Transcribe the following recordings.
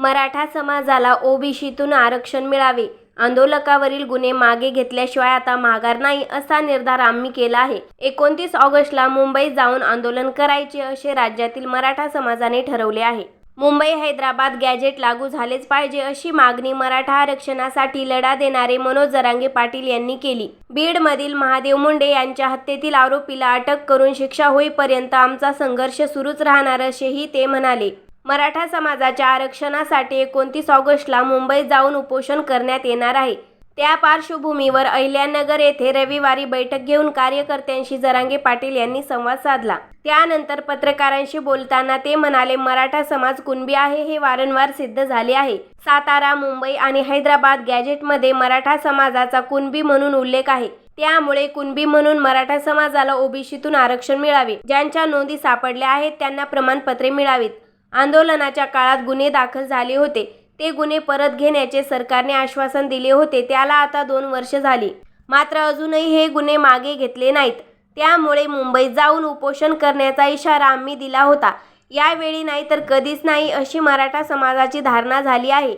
मराठा समाजाला ओबीसीतून आरक्षण मिळावे. आंदोलकावरील गुन्हे मागे घेतल्याशिवाय आता माघार नाही असा निर्धार आम्ही केला आहे. एकोणतीस ऑगस्टला मुंबईत जाऊन आंदोलन करायचे असे राज्यातील मराठा समाजाने ठरवले आहे. मुंबई हैदराबाद गॅजेट लागू झालेच पाहिजे अशी मागणी मराठा आरक्षणासाठी लढा देणारे मनोज जरांगे पाटील यांनी केली. बीडमधील महादेव मुंडे यांच्या हत्येतील आरोपीला अटक करून शिक्षा होईपर्यंत आमचा संघर्ष सुरूच राहणार असेही ते म्हणाले. मराठा समाजाच्या आरक्षणासाठी एकोणतीस ऑगस्टला मुंबईत जाऊन उपोषण करण्यात येणार आहे. त्या पार्श्वभूमीवर अहिल्यानगर येथे रविवारी बैठक घेऊन कार्यकर्त्यांशी जरांगे पाटील यांनी संवाद साधला. त्यानंतर पत्रकारांशी बोलताना ते म्हणाले मराठा समाज कुणबी आहे हे वारंवार सिद्ध झाले आहे. सातारा मुंबई आणि हैदराबाद गॅजेटमध्ये मराठा समाजाचा कुणबी म्हणून उल्लेख आहे. त्यामुळे कुणबी म्हणून मराठा समाजाला ओबीसीतून आरक्षण मिळावे. ज्यांच्या नोंदी सापडल्या आहेत त्यांना प्रमाणपत्रे मिळावीत. आंदोलनाच्या काळात गुन्हे दाखल झाले होते. ते गुन्हे परत घेण्याचे सरकारने आश्वासन दिले होते. त्याला आता दोन वर्ष झाली. मात्र अजूनही हे गुन्हे मागे घेतले नाहीत. त्यामुळे मुंबईत जाऊन उपोषण करण्याचा इशारा आम्ही दिला होता. यावेळी नाही तर कधीच नाही अशी मराठा समाजाची धारणा झाली आहे.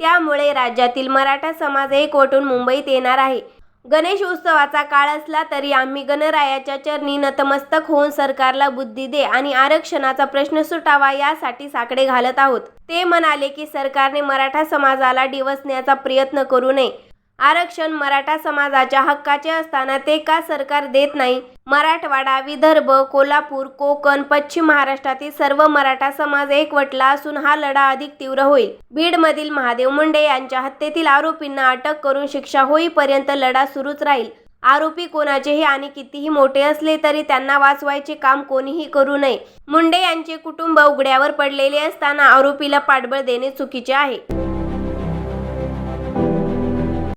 त्यामुळे राज्यातील मराठा समाज एकवटून मुंबईत येणार आहे. गणेश उत्सवाचा काळ असला तरी आम्ही गणरायाच्या चरणी नतमस्तक होऊन सरकारला बुद्धी दे आणि आरक्षणाचा प्रश्न सुटावा यासाठी साकडे घालत आहोत. ते म्हणाले की सरकारने मराठा समाजाला डिवसण्याचा प्रयत्न करू नये. आरक्षण मराठा समाजाच्या हक्काचे असताना ते का सरकार देत नाही? मराठवाडा विदर्भ कोल्हापूर कोकण पश्चिम महाराष्ट्रातील सर्व मराठा समाज एकवटला असून हा लढा अधिक तीव्र होईल. बीडमधील महादेव मुंडे यांच्या हत्येतील आरोपींना अटक करून शिक्षा होईपर्यंत लढा सुरूच राहील. आरोपी कोणाचेही आणि कितीही मोठे असले तरी त्यांना वाचवायचे काम कोणीही करू नये. मुंडे यांचे कुटुंब उघड्यावर पडलेले असताना आरोपीला पाठबळ देणे चुकीचे आहे.